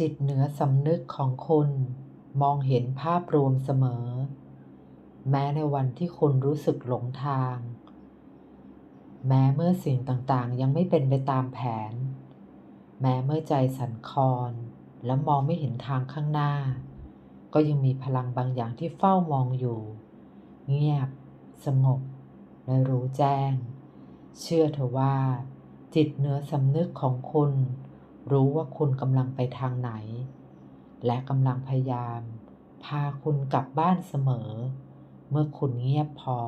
จิตเหนือสำนึกของคุณมองเห็นภาพรวมเสมอ แม้ในวันที่คุณรู้สึกหลงทาง แม้เมื่อสิ่งต่างๆ ยังไม่เป็นไปตามแผน แม้เมื่อใจสั่นคลอนและมองไม่เห็นทางข้างหน้า ก็ยังมีพลังบางอย่างที่เฝ้ามองอยู่ เงียบ สงบ และรู้แจ้ง เชื่อเถอะว่า จิตเหนือสำนึกของคุณ รู้ว่าคุณกำลังไปทางไหน และกำลังพยายาม พาคุณกลับบ้านเสมอ เมื่อคุณเงียบพอ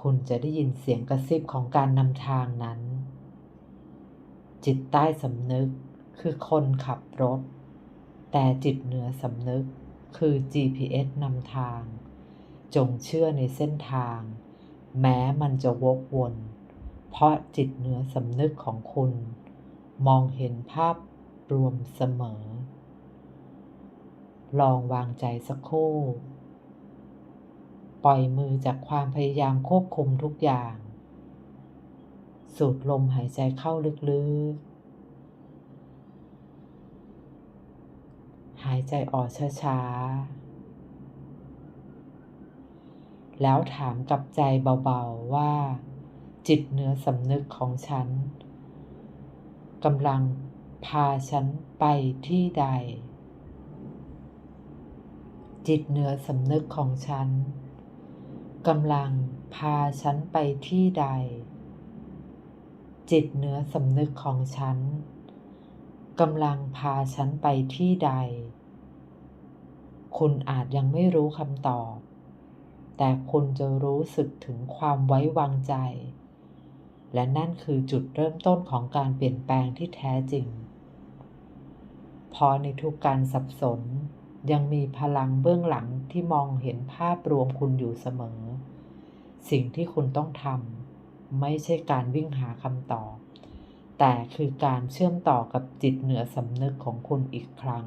คุณจะได้ยินเสียงกระซิบของการนำทางนั้น จิตใต้สำนึกคือคนขับรถ แต่จิตเหนือสำนึกคือ GPS นำทาง จงเชื่อในเส้นทาง แม้มันจะวกวน เพราะจิตเหนือสำนึกของคุณ มองเห็นภาพรวมเสมอ ลองวางใจสักครู่ ปล่อยมือจากความพยายามควบคุมทุกอย่าง สูดลมหายใจเข้าลึกๆ หายใจออกช้าๆ แล้วถามกับใจเบาๆว่า จิตเนื้อสำนึกของฉัน กำลังพาฉันไปที่ใด จิตเหนือสำนึกของฉันกำลังพาฉันไปที่ใด จิตเหนือสำนึกของฉันกำลังพาฉันไปที่ใด คุณอาจยังไม่รู้คำตอบ แต่คุณจะรู้สึกถึงความไว้วางใจ และนั่นคือจุดเริ่มต้นของการเปลี่ยนแปลงที่แท้จริงพราะในทุกการสับสน ยังมีพลังเบื้องหลังที่มองเห็นภาพรวมคุณอยู่เสมอ สิ่งที่คุณต้องทำไม่ใช่การวิ่งหาคำตอบ แต่คือการเชื่อมต่อกับจิตเหนือสำนึกของคุณอีกครั้ง